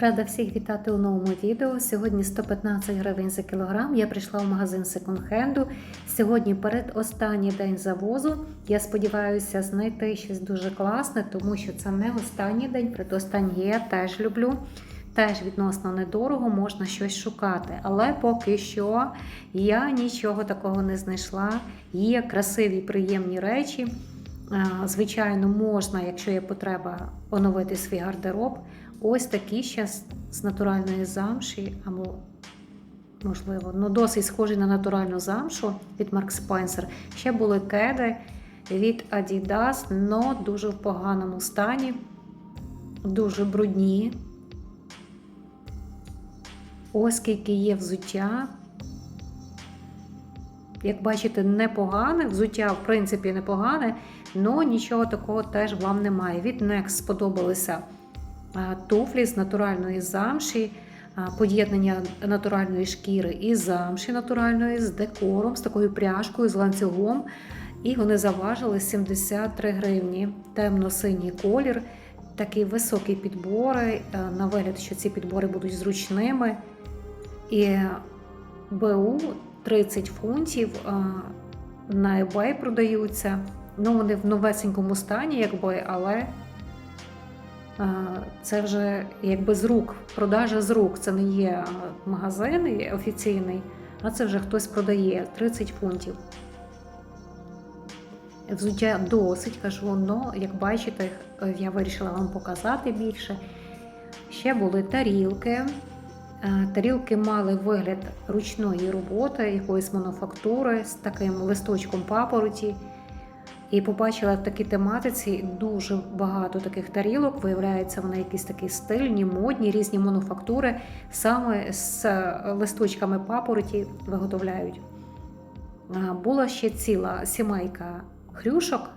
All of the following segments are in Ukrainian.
Рада всіх вітати у новому відео. Сьогодні 115 гривень за кілограм. Я прийшла в магазин секонд-хенду. Сьогодні перед останній день завозу. Я сподіваюся знайти щось дуже класне, тому що це не останній день. Предостанній я теж люблю. Теж відносно недорого можна щось шукати. Але поки що я нічого такого не знайшла. Є красиві, приємні речі. Е, Звичайно, можна, якщо є потреба, оновити свій гардероб. Ось такі ще з- натуральної замші, або, можливо, ну досить схожі на натуральну замшу від Mark Spencer. Ще були кеди від Adidas, але дуже в поганому стані, дуже брудні. Ось скільки є взуття. Як бачите, непогане, взуття, в принципі, непогане, але нічого такого теж вам немає. Від Next сподобалися туфлі з натуральної замші, поєднання натуральної шкіри і замші натуральної з декором, з такою пряжкою, з ланцюгом. І вони заважили 73 гривні. Темно-синій колір, такі високі підбори. е, На вигляд, що ці підбори будуть зручними. І БУ 30 фунтів на eBay продаються. Ну, вони в новесенькому стані, якби, але це вже якби з рук, продажа з рук. Це не є магазин офіційний, а це вже хтось продає 30 фунтів. Взуття досить кажу, але як бачите, е, я вирішила вам показати більше. Ще були тарілки. Е, Тарілки мали вигляд ручної роботи, якоїсь мануфактури з таким листочком папороті. І побачила в такій тематиці дуже багато таких тарілок. Виявляється, вони якісь такі стильні, модні, різні мануфактури саме з е, листочками папороті виготовляють. Була ще ціла сімейка хрюшок,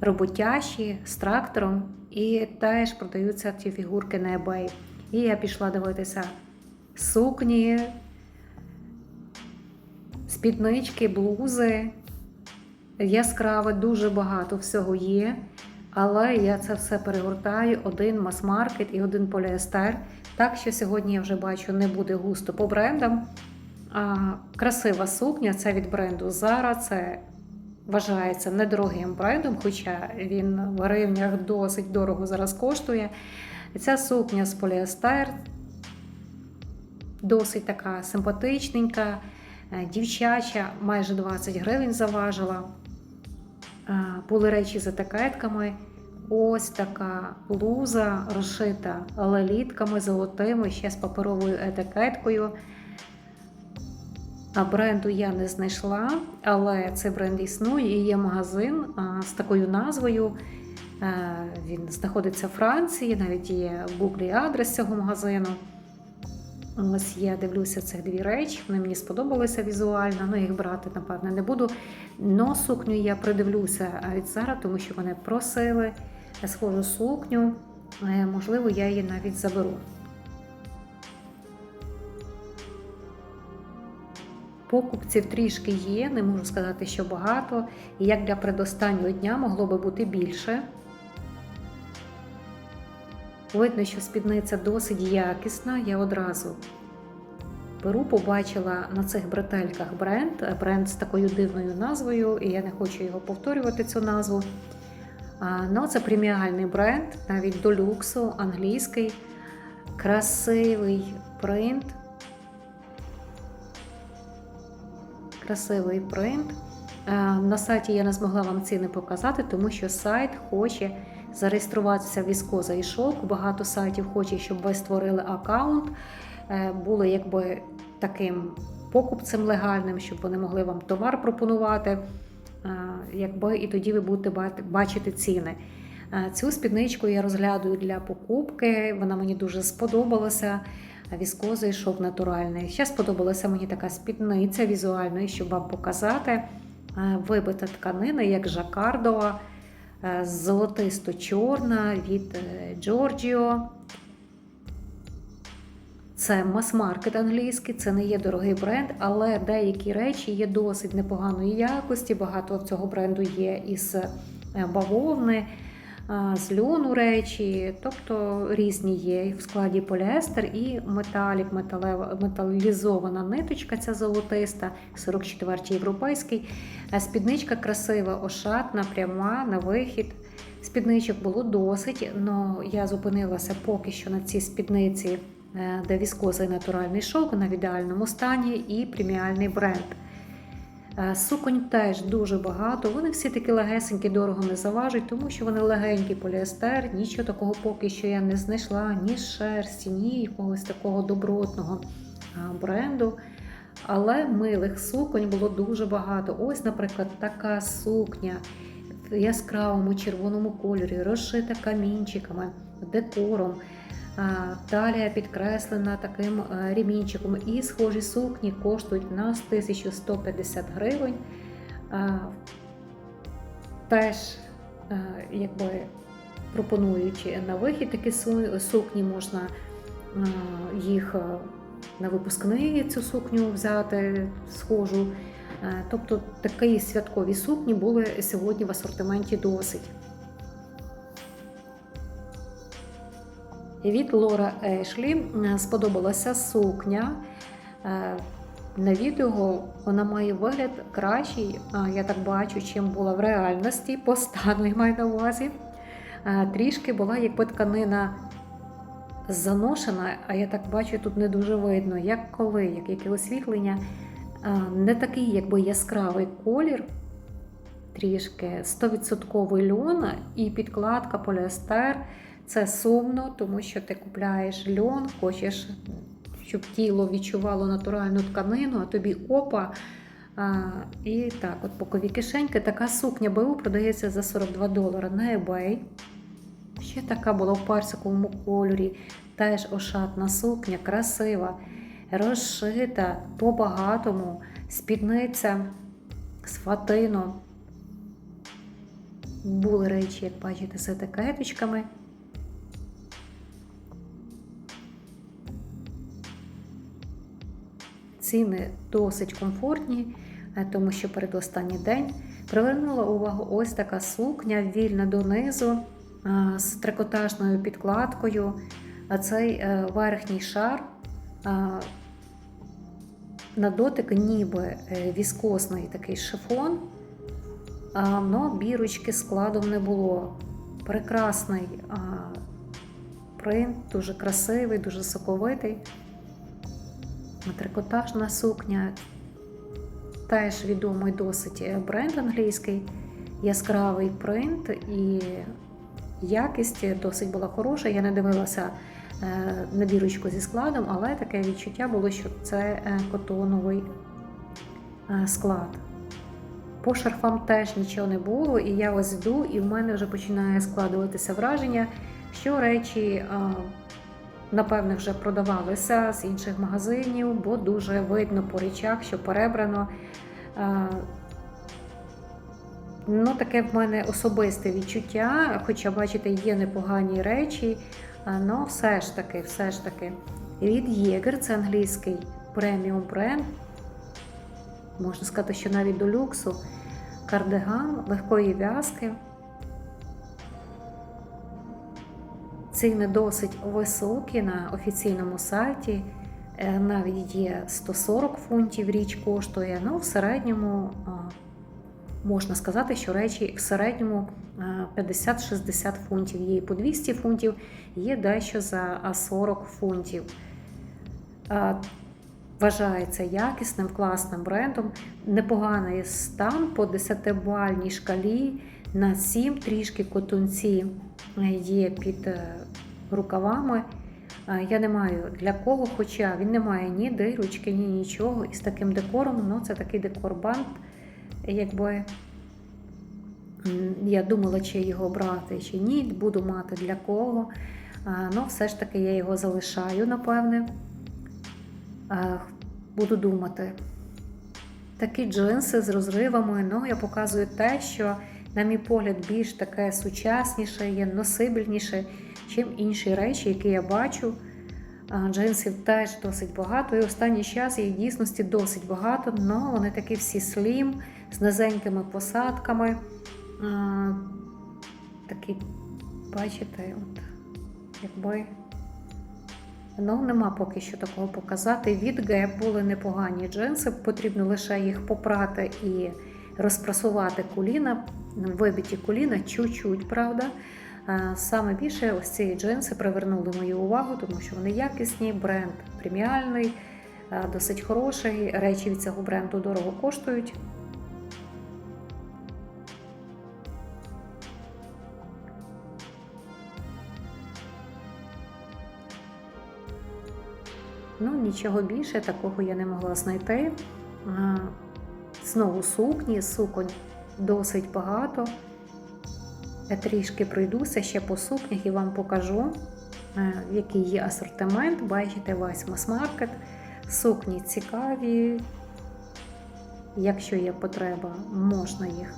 роботящі з трактором, і теж продаються ці фігурки на eBay. І я пішла дивитися сукні, спіднички, блузи. Яскраве, дуже багато всього є. Але я це все перегортаю: один мас-маркет і один поліестер. Так що сьогодні я вже бачу, не буде густо по брендам. А, красива сукня це від бренду Zara. Це вважається недорогим брендом, хоча він в гривнях досить дорого зараз коштує. Ця сукня з поліестер, досить така симпатичненька, е, дівчача, майже 20 гривень заважила. Були речі з етикетками. Ось така блуза розшита лелітками золотими, ще з паперовою етикеткою. Бренду я не знайшла, але цей бренд існує і є магазин з такою назвою. Е, Він знаходиться в Франції, навіть є в Гуглі адрес цього магазину. Ось я дивлюся цих дві речі, вони мені сподобалися візуально, ну їх брати, напевне, не буду. Но сукню я придивлюся від Зара, тому що вони просили схожу сукню. Е, Можливо, я її навіть заберу. Покупців трішки є, не можу сказати, що багато. І як для предостаннього дня могло би бути більше. Видно, що спідниця досить якісна. Я одразу беру, побачила на цих бретельках бренд, бренд з такою дивною назвою, і я не хочу його повторювати, цю назву. Ну, це преміальний бренд, навіть до люксу, англійський, красивий принт. Красивий принт. На сайті я не змогла вам ціни показати, тому що сайт хоче зареєструватися в Віскоза і Шок. Багато сайтів хоче, щоб ви створили аккаунт, е, були якби таким покупцем легальним, щоб вони могли вам товар пропонувати. е, Якби і тоді ви будете бачити ціни. Е, Цю спідничку я розглядаю для покупки. Вона мені дуже сподобалася. Віскозий шов натуральний. Ще сподобалася мені така спідниця візуальної, щоб вам показати. Вибита тканина, як жакардова, золотисто-чорна від е, Giorgio. Це мас-маркет англійський, це не є дорогий бренд, але деякі речі є досить непоганої якості. Багато цього бренду є із е, бавовни. А, з льону речі, тобто різні є в складі поліестер і металік, металізована ниточка, ця золотиста, 44-й європейський. Спідничка красива, ошатна, пряма на вихід. Спідничок було досить, але я зупинилася поки що на цій спідниці, е, де віскоза і натуральний шовк на в ідеальному стані і преміальний бренд. Е, Суконь теж дуже багато. Вони всі такі легесенькі, дорого не заважать, тому що вони легенькі поліестер. Нічого такого поки що я не знайшла, ні шерсті, ні якогось такого добротного бренду. Але милих суконь було дуже багато. Ось, наприклад, така сукня в яскравому червоному кольорі, розшита камінчиками, декором. Талія підкреслена таким е, ремінчиком. І схожі сукні коштують в нас 1150 гривень. Теж е, якби пропонують на вихід такі сукні, можна е, їх на випускний цю сукню взяти схожу. Тобто такі святкові сукні були сьогодні в асортименті досить. Від Лора Ешлі е, сподобалася сукня. Е, На відео вона має вигляд кращий, я так бачу, чим була в реальності, по я маю на увазі. Е, Трішки була якби тканина заношена, а я так бачу, тут не дуже видно, як коли, як яке освітлення. Е, Не такий якби яскравий колір, трішки 100% льон і підкладка поліестер. Це сумно, тому що ти купляєш льон, хочеш, щоб тіло відчувало натуральну тканину, а тобі опа. А, і так, от бокові кишеньки. Така сукня БУ продається за 42 долари на eBay. Ще така була в парсиковому кольорі. Теж ошатна сукня, красива, розшита по-багатому, спідниця з фатином. Були речі, як бачите, з етикеточками. Ціни досить комфортні, е, тому що передостанній день привернула увагу ось така сукня, вільна донизу е, з трикотажною підкладкою. А цей е, верхній шар на дотик ніби віскосний такий шифон, але бірочки складом не було. Прекрасний принт, дуже красивий, дуже соковитий. Трикотажна сукня, теж відомий досить е, бренд англійський, яскравий принт і якість досить була хороша. Я не дивилася е, на бірочку зі складом, але таке відчуття було, що це е, котоновий е, склад. По шарфам теж нічого не було, і я ось йду, і в мене вже починає складуватися враження, що речі, напевне, вже продавалися з інших магазинів, бо дуже видно по речах, що перебрано. Ну, таке в мене особисте відчуття, хоча, бачите, є непогані речі, але все ж таки, все ж таки. Від Єгер, це англійський преміум бренд, можна сказати, що навіть до люксу, кардиган легкої в'язки. Ціни досить високі на офіційному сайті. Е, Навіть є 140 фунтів річ коштує. Ну, в середньому можна сказати, що речі в середньому 50-60 фунтів. Є і по 200 фунтів, є дещо за 40 фунтів. Вважається якісним, класним брендом. Непоганий стан по 10-бальній шкалі на 7 трішки котунці є під е, рукавами. Е, Я не маю для кого, хоча він не має ні дирочки, ні нічого. І з таким декором, ну це такий декор-бант. Якби я думала, чи його брати, чи ні, буду мати для кого. Е, Ну, все ж таки я його залишаю, напевне. Буду думати. Такі джинси з розривами. Ну, я показую те, що, на мій погляд, більш таке сучасніше, є носибельніше, чим інші речі, які я бачу. Джинсів теж досить багато. І останній час їх дійсності досить багато, але вони такі всі слім, з низенькими посадками. Такі бачите, от, якби. Ну, нема поки що такого показати. Від Gap були непогані джинси, потрібно лише їх попрати і розпрасувати коліна, вибиті коліна, чуть-чуть, правда. Саме більше ось ці джинси привернули мою увагу, тому що вони якісні, бренд преміальний, досить хороший. Речі від цього бренду дорого коштують. Ну, нічого більше такого я не могла знайти. Знову сукні, суконь досить багато. Я трішки пройдуся ще по сукнях і вам покажу, е, який є асортимент. Бачите, весь мас-маркет. Сукні цікаві. Якщо є потреба, можна їх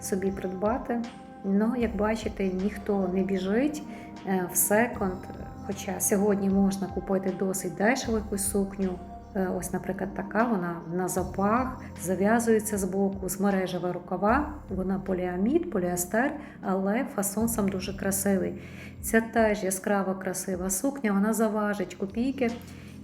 собі придбати. Ну, як бачите, ніхто не біжить е, в секонд. Хоча сьогодні можна купити досить дешеву якусь сукню. Е, Ось, наприклад, така вона на запах, зав'язується з боку, з мережева рукава. Вона поліамід, поліестер, але фасон сам дуже красивий. Ця теж яскрава красива сукня, вона заважить копійки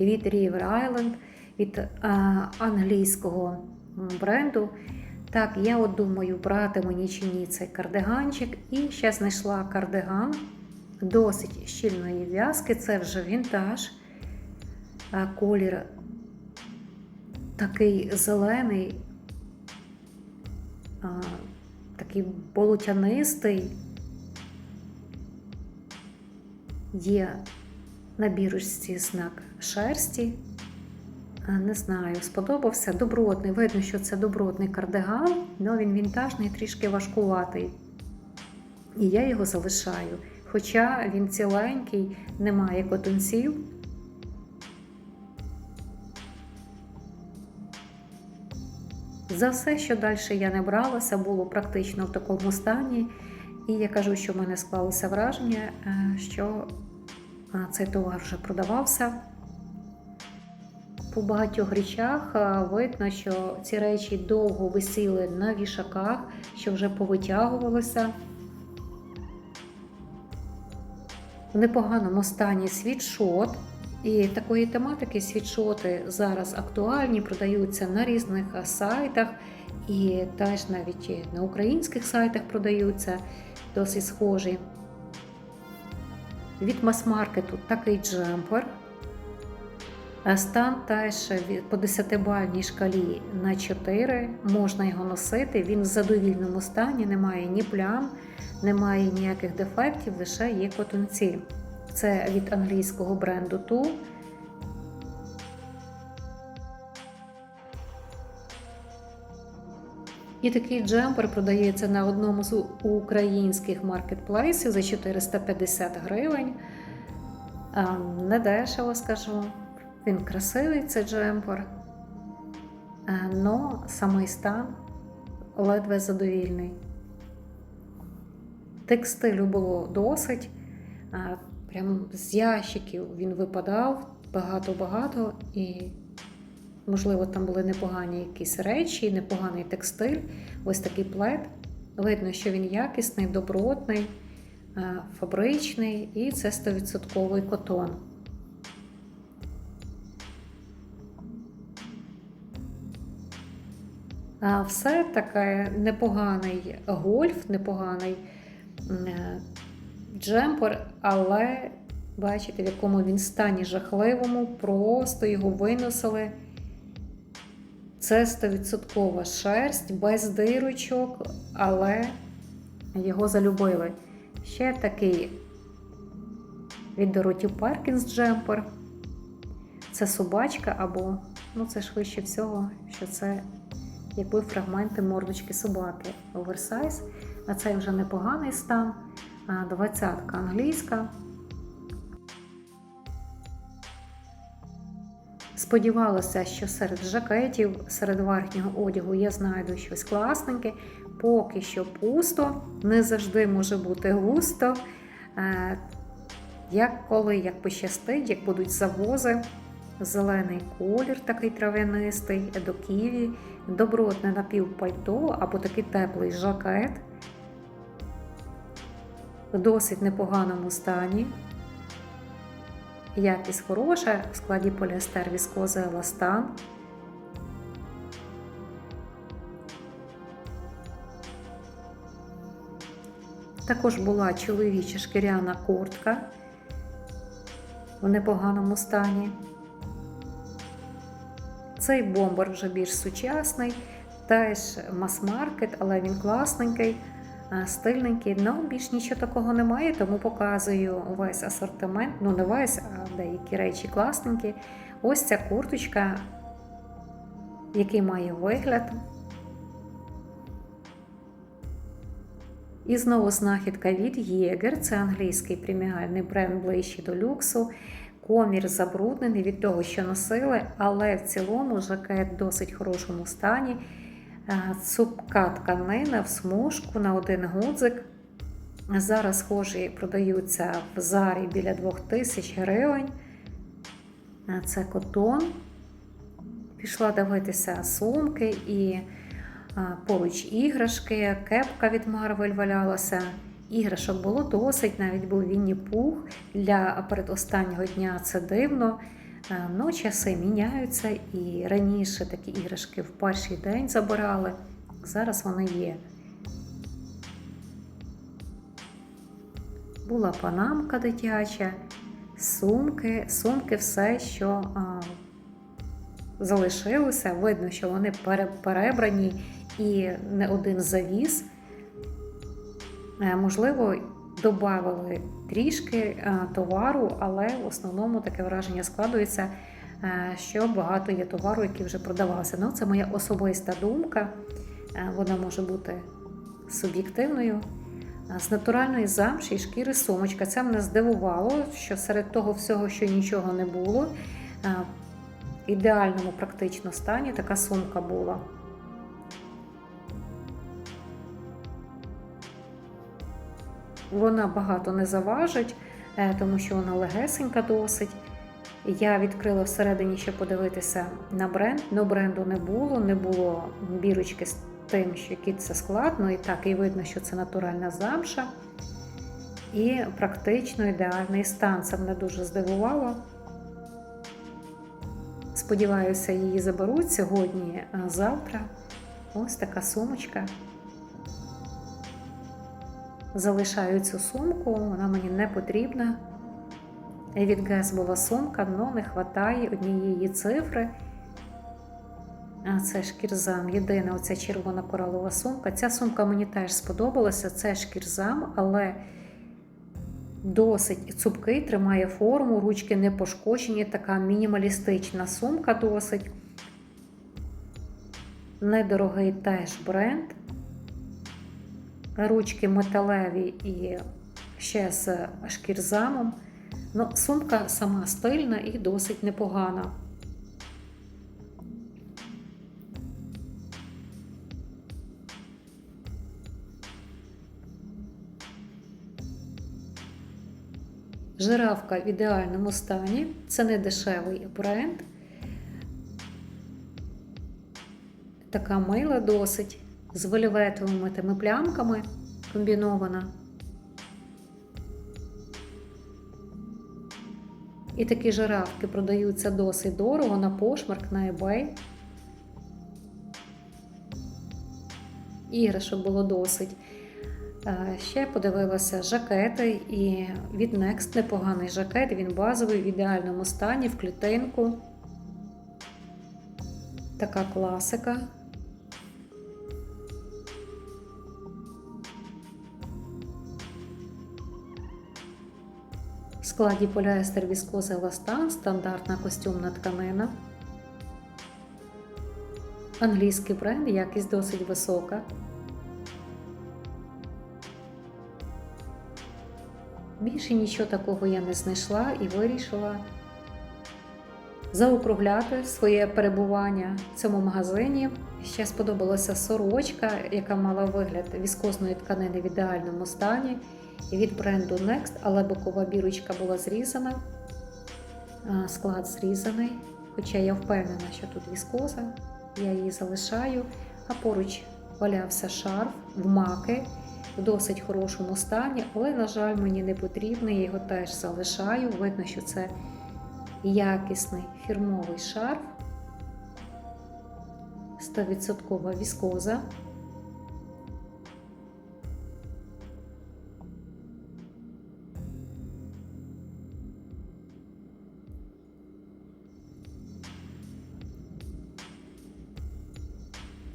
від River Island, від е, англійського бренду. Так, я от думаю, брати мені чи ні цей кардиганчик. І ще знайшла кардиган досить щільної в'язки. Це вже вінтаж. Колір такий зелений, а, такий болотянистий. Є на бірочці знак шерсті. Не знаю, сподобався. Добротний. Видно, що це добротний кардиган, але він вінтажний, трішки важкуватий. І я його залишаю. Хоча він ціленький, немає котунців. За все, що далі я не бралася, було практично в такому стані. І я кажу, що в мене склалося враження, е, що е, цей товар вже продавався. По багатьох речах е, видно, що ці речі довго висіли на вішаках, що вже повитягувалися. В непоганому стані світшот. І такої тематики світшоти зараз актуальні, продаються на різних сайтах, і теж навіть на українських сайтах продаються досить схожі. Від мас-маркету такий джемпер. Стан теж по 10-бальній шкалі на 4. Можна його носити. Він в задовільному стані, немає ні плям, немає ніяких дефектів, лише є котунці. Це від англійського бренду Ту. І такий джемпер продається на одному з українських маркетплейсів за 450 гривень. Не дешево скажу. Він красивий, цей джемпер. але самий стан ледве задовільний. Текстилю було досить. А, Прямо з ящиків він випадав багато-багато, і, можливо, там були непогані якісь речі, непоганий текстиль. Ось такий плед. Видно, що він якісний, добротний, е, фабричний, і це 100% котон. Все таке непоганий гольф, непоганий е, джемпер, але бачите, в якому він стані жахливому, просто його виносили. Це 100% шерсть, без дирочок, але його залюбили. Ще такий від Дороті Паркінс джемпер. Це собачка, або, ну це швидше всього, що це якби фрагменти мордочки собаки. Оверсайз. А цей вже непоганий стан. Двадцятка англійська. Сподівалася, що серед жакетів, серед верхнього одягу я знайду щось класненьке. Поки що пусто, не завжди може бути густо. Е, Як коли, як пощастить, як будуть завози, зелений колір, такий трав'янистий, до ківі, добротне напівпальто або такий теплий жакет. В досить непоганому стані. Якість хороша в складі поліестер віскоза еластан. Також була чоловіча шкіряна куртка в непоганому стані. Цей бомбер вже більш сучасний, теж мас-маркет, але він класненький, стильненький. Ну, більш нічого такого немає, тому показую весь асортимент. Ну, не весь, а деякі речі класненькі. Ось ця курточка, який має вигляд. І знову знахідка від Єгер. Це англійський преміальний бренд ближчий до люксу. Комір забруднений від того, що носили, але в цілому жакет в досить хорошому стані. Цупка тканина в смужку на один гудзик. Зараз схожі продаються в зарі біля 2000 гривень. Це котон. Пішла дивитися сумки і поруч іграшки, кепка від Марвель валялася. Іграшок було досить, навіть був Вінні Пух. Для передостаннього дня це дивно. Ну, часи міняються, і раніше такі іграшки в перший день забирали. Зараз вони є. Була панамка дитяча, сумки, сумки, все, що а, залишилося. Видно, що вони перебрані і не один завіз. Е, Можливо, додали трішки е, товару, але в основному таке враження складується, е, що багато є товару, який вже продавався. Ну, це моя особиста думка. Е, Вона може бути суб'єктивною. З натуральної замші і шкіри сумочка. Це мене здивувало, що серед того всього, що нічого не було, в ідеальному практично стані така сумка була. Вона багато не заважить, е, тому що вона легесенька досить. Я відкрила всередині, щоб подивитися на бренд. Но бренду не було, не було бірочки з тим, що який це склад. Ну і так і видно, що це натуральна замша. І практично ідеальний стан. Це мене дуже здивувало. Сподіваюся, її заберуть сьогодні, а завтра. Ось така сумочка. Залишаю цю сумку, вона мені не потрібна. Від ГЕС була сумка, але не вистачає однієї цифри. А це шкірзам. Єдина оця червона коралова сумка. Ця сумка мені теж сподобалася. Це шкірзам, але досить цупкий, тримає форму, ручки не пошкоджені, така мінімалістична сумка досить. Недорогий теж бренд. Ручки металеві і ще з шкірзамом. Ну, сумка сама стильна і досить непогана. Жирафка в ідеальному стані. Це не дешевий бренд. Така мила досить з вельветовими тими плямками комбінована. І такі жирафки продаються досить дорого на пошмарк на eBay. Іграшок було досить. Е, Ще подивилася жакети і від Next непоганий жакет. Він базовий в ідеальному стані, в клітинку. Така класика. Складі поліестер віскоза еластан, стандартна костюмна тканина. Англійський бренд, якість досить висока. Більше нічого такого я не знайшла і вирішила заокругляти своє перебування в цьому магазині. Ще сподобалася сорочка, яка мала вигляд віскозної тканини в ідеальному стані від бренду Next, але бокова бірочка була зрізана, склад зрізаний. Хоча я впевнена, що тут віскоза, я її залишаю, а поруч валявся шарф в маки в досить хорошому стані, але, на жаль, мені не потрібний, я його теж залишаю. Видно, що це якісний фірмовий шарф, 100% віскоза.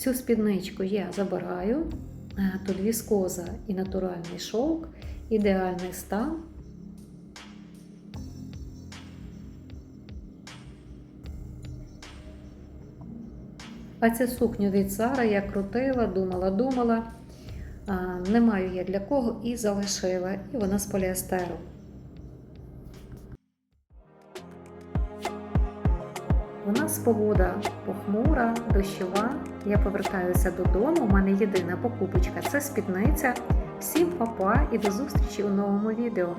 Цю спідничку я забираю. Е, Тут віскоза і натуральний шовк, ідеальний стан. А цю сукню від Зара я крутила, думала, думала. Не маю я для кого і залишила. І вона з поліестеру. У нас погода похмура, дощова. Я повертаюся додому. У мене єдина покупочка це спідниця. Всім па-па і до зустрічі у новому відео.